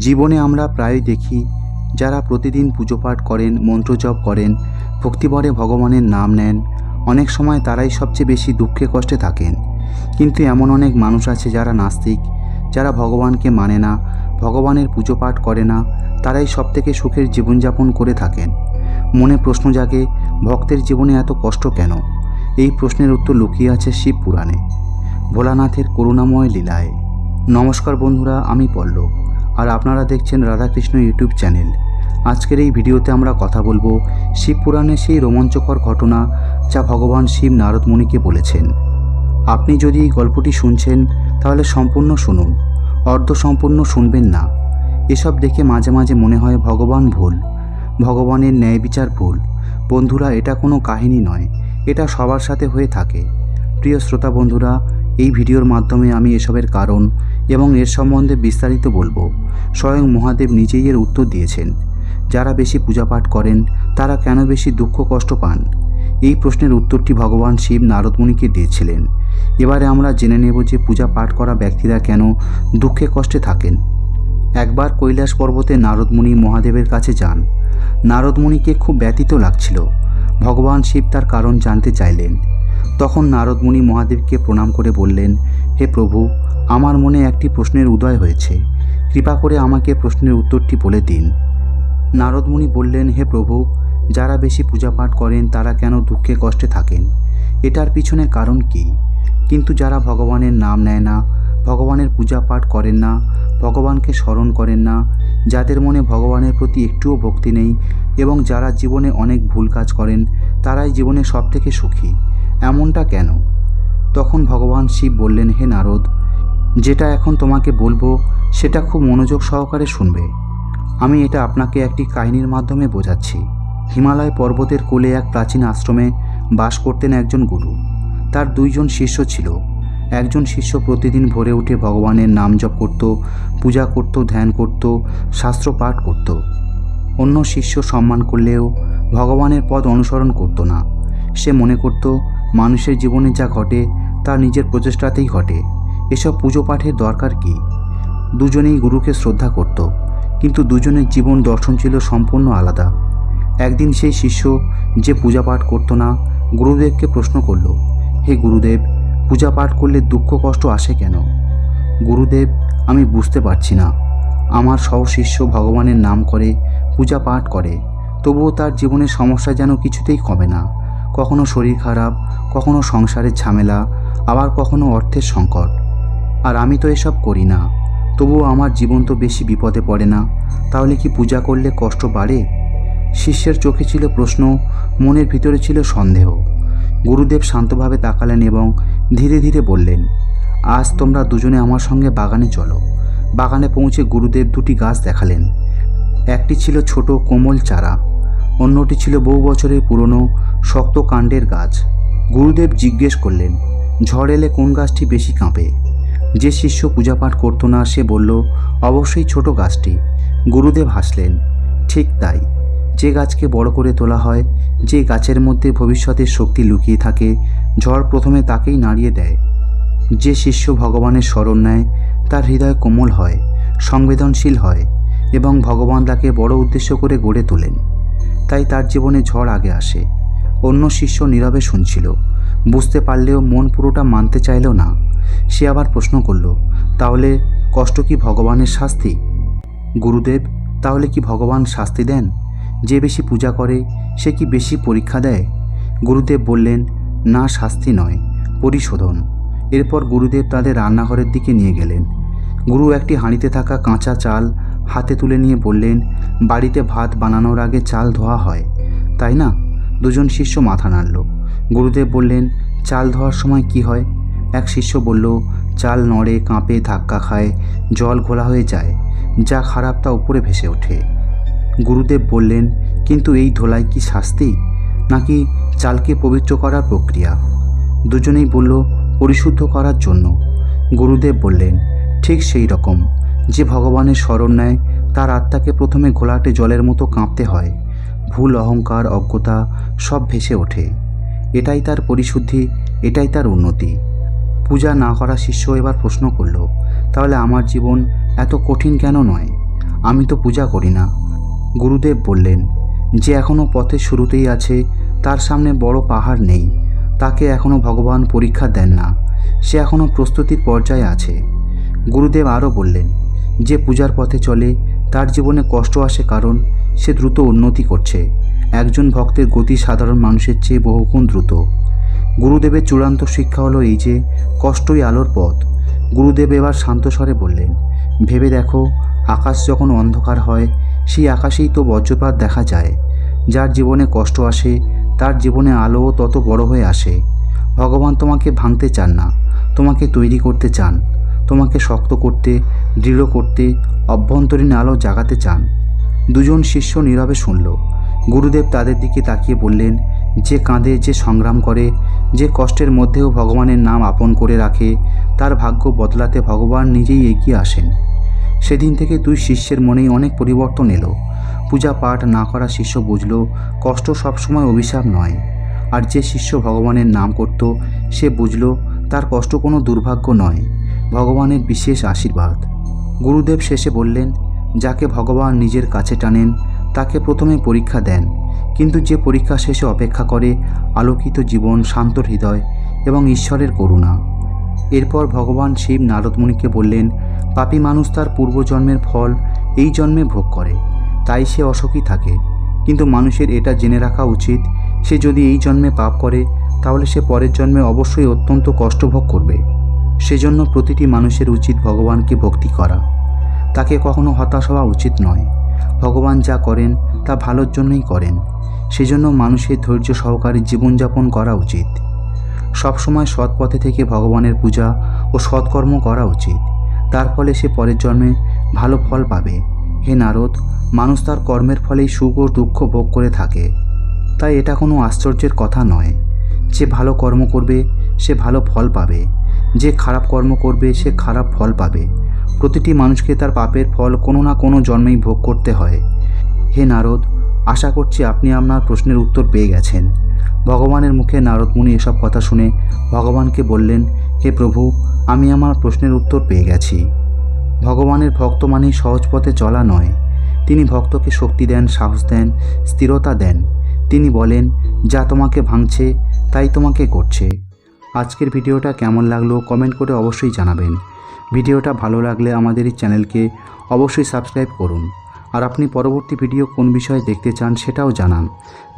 জীবনে আমরা প্রায়ই দেখি, যারা প্রতিদিন পুজো পাঠ করেন, মন্ত্রজপ করেন, ভক্তিভরে ভগবানের নাম নেন, অনেক সময় তারাই সবচেয়ে বেশি দুঃখে কষ্টে থাকেন। কিন্তু এমন অনেক মানুষ আছে যারা নাস্তিক, যারা ভগবানকে মানে না, ভগবানের পুজো পাঠ করে না, তারাই সবথেকে সুখের জীবনযাপন করে থাকেন। মনে প্রশ্ন জাগে, ভক্তের জীবনে এত কষ্ট কেন? এই প্রশ্নের উত্তর লুকিয়ে আছে শিব পুরাণে। ভোলানাথের করুণাময় লীলায়। নমস্কার বন্ধুরা, আমি পল্লব। আর আপনারা দেখছেন রাধাকৃষ্ণ ইউটিউব চ্যানেল। আজকের এই ভিডিওতে আমরা কথা বলব শিব পুরাণে সেই রোমাঞ্চকর ঘটনা যা ভগবান শিব নারদ মুনিকে বলেছেন। আপনি যদি এই গল্পটি শুনছেন, তাহলে সম্পূর্ণ শুনুন। অর্ধ সম্পূর্ণ শুনবেন না। এসব দেখে মাঝে মাঝে মনে হয় ভগবান ভুল, ভগবানের ন্যায় বিচার ভুল। বন্ধুরা, এটা কোনো কাহিনী নয়, এটা সবার সাথে হয়ে থাকে। প্রিয় শ্রোতা বন্ধুরা এই ভিডিওর মাধ্যমে আমি এসবের কারণ এবং এর সম্বন্ধে বিস্তারিত বলব। স্বয়ং মহাদেব নিজেই এর উত্তর দিয়েছেন। যারা বেশি পূজাপাঠ করেন, তারা কেন বেশি দুঃখ কষ্ট পান? এই প্রশ্নের উত্তরটি ভগবান শিব নারদমুনিকে দিয়েছিলেন। এবারে আমরা জেনে নেব যে পূজা পাঠ করা ব্যক্তিরা কেন দুঃখে কষ্টে থাকেন। একবার কৈলাস পর্বতে নারদমুনি মহাদেবের কাছে যান। নারদমুনিকে খুব ব্যতীত লাগছিল। ভগবান শিব তার কারণ জানতে চাইলেন। তখন নারদমুনি মহাদেবকে প্রণাম করে বললেন, হে প্রভু, আমার মনে একটি প্রশ্নের উদয় হয়েছে। কৃপা করে আমাকে প্রশ্নের উত্তরটি বলে দিন। নারদমুনি বললেন, হে প্রভু, যারা বেশি পূজাপাঠ করেন তারা কেন দুঃখে কষ্টে থাকেন? এটার পিছনে কারণ কি? কিন্তু যারা ভগবানের নাম নেয় না, ভগবানের পূজা পাঠ করেন না, ভগবানকে স্মরণ করেন না, যাদের মনে ভগবানের প্রতি একটুও ভক্তি নেই, এবং যারা জীবনে অনেক ভুল কাজ করেন, তারাই জীবনে সবথেকে সুখী। এমনটা কেন? তখন ভগবান শিব বললেন, হে নারদ, যেটা এখন তোমাকে বলব, সেটা খুব মনোযোগ সহকারে শুনবে। আমি এটা আপনাকে একটি কাহিনীর মাধ্যমে বোঝাচ্ছি। হিমালয় পর্বতের কোলে এক প্রাচীন আশ্রমে বাস করতেন একজন গুরু। তার দুইজন শিষ্য ছিল। একজন শিষ্য প্রতিদিন ভোরে উঠে ভগবানের নাম জপ করত, পূজা করত, ধ্যান করত, শাস্ত্র পাঠ করত। অন্য শিষ্য সম্মান করলেও ভগবানের পদ অনুসরণ করত না। সে মনে করত মানুষের জীবনে যা ঘটে, তা নিজের প্রচেষ্টাতেই ঘটে। এসব পুজো পাঠের দরকার কি? দুজনেই গুরুকে শ্রদ্ধা করত, কিন্তু দুজনের জীবন দর্শন ছিল সম্পূর্ণ আলাদা। একদিন সেই শিষ্য যে পূজা পাঠ করতো না, গুরুদেবকে প্রশ্ন করল, হে গুরুদেব পূজা পাঠ করলে দুঃখ কষ্ট আসে কেন? গুরুদেব, আমি বুঝতে পারছি না। আমার সহ শিষ্য ভগবানের নাম করে পূজা পাঠ করে, তবুও তার জীবনের সমস্যা যেন কিছুতেই কমে না। কখনো শরীর খারাপ, কখনো সংসারের ঝামেলা, আবার কখনো অর্থের সংকট। আর আমি তো এসব করি না। তবুও আমার জীবন তো বেশি বিপদে পড়ে না। তাহলে কি পূজা করলে কষ্ট বাড়ে? শিষ্যের চোখে ছিল প্রশ্ন, মনের ভিতরে ছিল সন্দেহ। গুরুদেব শান্তভাবে তাকালেন এবং ধীরে ধীরে বললেন, আজ তোমরা দুজনে আমার সঙ্গে বাগানে চলো। বাগানে পৌঁছে গুরুদেব দুটি গাছ দেখালেন। একটি ছিল ছোট কোমল চারা। অন্যটি ছিল বহু বছরের পুরনো, শক্ত কাণ্ডের গাছ। গুরুদেব জিজ্ঞেস করলেন, ঝড় এলে কোন গাছটি বেশি কাঁপে? যে শিষ্য পূজাপাঠ করতো না, সে বলল, অবশ্যই ছোট গাছটি। গুরুদেব হাসলেন, ঠিক তাই। যে গাছকে বড় করে তোলা হয়, যে গাছের মধ্যে ভবিষ্যতের শক্তি লুকিয়ে থাকে, ঝড় প্রথমে তাকেই নাড়িয়ে দেয়। যে শিষ্য ভগবানের স্মরণ নেয়, তার হৃদয় কোমল হয়, সংবেদনশীল হয় এবং ভগবান তাকে বড় উদ্দেশ্য করে গড়ে তোলেন। তাই তার জীবনে ঝড় আগে আসে। অন্য শিষ্য নীরবে শুনছিল। বুঝতে পারলেও মন পুরোটা মানতে চাইলেও না। সে আবার প্রশ্ন করল, তাহলে কষ্ট কি ভগবানের শাস্তি? গুরুদেব, তাহলে কি ভগবান শাস্তি দেন? যে বেশি পূজা করে, সে কি বেশি পরীক্ষা দেয়? গুরুদেব বললেন, না, শাস্তি নয়, পরিশোধন। এরপর গুরুদেব তাদের রান্নাঘরের দিকে নিয়ে গেলেন। গুরু একটি হাঁড়িতে থাকা কাঁচা চাল হাতে তুলে নিয়ে বললেন, বাড়িতে ভাত বানানোর আগে চাল ধোয়া হয়। তাই না? দুজন শিষ্য মাথা নাড়ল। গুরুদেব বললেন, চাল ধোয়ার সময় কি হয়? এক শিষ্য বলল, চাল নড়ে, কাঁপে, ধাক্কা খায়, জল ঘোলা হয়ে যায়, যা খারাপ তা উপরে ভেসে ওঠে। গুরুদেব বললেন, কিন্তু এই ধোলাই কি শাস্তি? নাকি চালকে পবিত্র করার প্রক্রিয়া? দুজনেই বলল, পরিশুদ্ধ করার জন্য। গুরুদেব বললেন, ঠিক সেই রকম। যে ভগবানের স্মরণ নেয়, তার আত্মাকে প্রথমে ঘোলাটে জলের মতো কাঁপতে হয়। ভুল অহংকার, অজ্ঞতা সব ভেসে ওঠে। এটাই তার পরিশুদ্ধি, এটাই তার উন্নতি। পূজা না করা শিষ্য এবার প্রশ্ন করল, তাহলে আমার জীবন এত কঠিন কেন নয়? আমি তো পূজা করি না। গুরুদেব বললেন, যে এখনও পথের শুরুতেই আছে, তার সামনে বড় পাহাড় নেই। তাকে এখনও ভগবান পরীক্ষা দেন না। সে এখনও প্রস্তুতির পর্যায়ে আছে। গুরুদেব আরও বললেন যে পূজার পথে চলে, তার জীবনে কষ্ট আসে কারণ সে দ্রুত উন্নতি করছে। একজন ভক্তের গতি সাধারণ মানুষের চেয়ে বহুগুণ দ্রুত। গুরুদেবের চূড়ান্ত শিক্ষা হলো এই যে, কষ্টই আলোর পথ। গুরুদেব এবার শান্ত স্বরে বললেন, ভেবে দেখো, আকাশ যখন অন্ধকার হয়, সেই আকাশেই তো বজ্রপাত দেখা যায়। যার জীবনে কষ্ট আসে, তার জীবনে আলোও তত বড় হয়ে আসে। ভগবান তোমাকে ভাঙতে চান না, তোমাকে তৈরি করতে চান। তোমাকে শক্ত করতে, দৃঢ় করতে, অভ্যন্তরীণ আলো জাগাতে চান। দুজন শিষ্য নীরবে শুনল। গুরুদেব তাদের দিকে তাকিয়ে বললেন, যে কাঁদে, যে সংগ্রাম করে, যে কষ্টের মধ্যেও ভগবানের নাম আপন করে রাখে, তার ভাগ্য বদলাতে ভগবান নিজেই এগিয়ে আসেন। সেদিন থেকে দুই শিষ্যের মনেই অনেক পরিবর্তন এলো। পূজা পাঠ না করা শিষ্য বুঝল, কষ্ট সবসময় অভিশাপ নয়। আর যে শিষ্য ভগবানের নাম করত, সে বুঝল, তার কষ্ট কোনো দুর্ভাগ্য নয়। ভগবানের বিশেষ আশীর্বাদ। গুরুদেব শেষে বললেন, যাকে ভগবান নিজের কাছে টানেন, তাকে প্রথমে পরীক্ষা দেন। কিন্তু যে পরীক্ষা শেষে অপেক্ষা করে, আলোকিত জীবন, শান্ত হৃদয় এবং ঈশ্বরের করুণা। এরপর ভগবান শিব নারদমণিকে বললেন, পাপী মানুষ তার পূর্বজন্মের ফল এই জন্মে ভোগ করে, তাই সে অসুখী থাকে। কিন্তু মানুষের এটা জেনে রাখা উচিত, সে যদি এই জন্মে পাপ করে, তাহলে সে পরের জন্মে অবশ্যই অত্যন্ত কষ্ট ভোগ করবে। সেজন্য প্রতিটি মানুষের উচিত ভগবানকে ভক্তি করা। তাকে কখনো হতাশ হওয়া উচিত নয়। ভগবান যা করেন, তা ভালোর জন্যই করেন। সেজন্য মানুষের ধৈর্য সহকারে জীবনযাপন করা উচিত। সবসময় সৎ পথে থেকে ভগবানের পূজা ও সৎকর্ম করা উচিত। তার ফলে সে পরের জন্মে ভালো ফল পাবে। হে নারদ, মানুষ তার কর্মের ফলেই সুখ ও দুঃখ ভোগ করে থাকে। তাই এটা কোনো আশ্চর্যের কথা নয়। যে ভালো কর্ম করবে, সে ভালো ফল পাবে। যে খারাপ কর্ম করবে, সে খারাপ ফল পাবে। প্রতিটি মানুষকে তার পাপের ফল কোনো না কোনো জন্মেই ভোগ করতে হয়। হে নারদ, আশা করছি আপনি আপনার প্রশ্নের উত্তর পেয়ে গেছেন। ভগবানের মুখে নারদমুনি এসব কথা শুনে ভগবানকে বললেন, হে প্রভু, আমি আমার প্রশ্নের উত্তর পেয়ে গেছি। ভগবানের ভক্ত মানেই সহজ পথে চলা নয়। তিনি ভক্তকে শক্তি দেন, সাহস দেন, স্থিরতা দেন। তিনি বলেন, যা তোমাকে ভাঙছে, তাই তোমাকে করছে। আজকের ভিডিওটা কেমন লাগল কমেন্ট করে অবশ্যই জানাবেন। ভিডিওটা ভালো লাগলে আমাদের এই চ্যানেলকে অবশ্যই সাবস্ক্রাইব করুন। আর আপনি পরবর্তী ভিডিও কোন বিষয়ে দেখতে চান সেটাও জানান।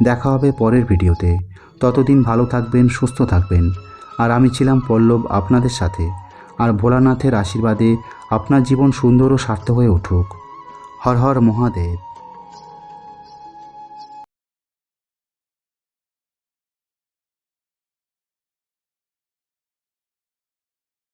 দেখা হবে পরের ভিডিওতে। ততদিন ভালো থাকবেন, সুস্থ থাকবেন। আর আমি ছিলাম পল্লব আপনাদের সাথে। আর ভোলানাথের আশীর্বাদে আপনার জীবন সুন্দর ও সার্থক হয়ে উঠুক। হর হর মহাদেব।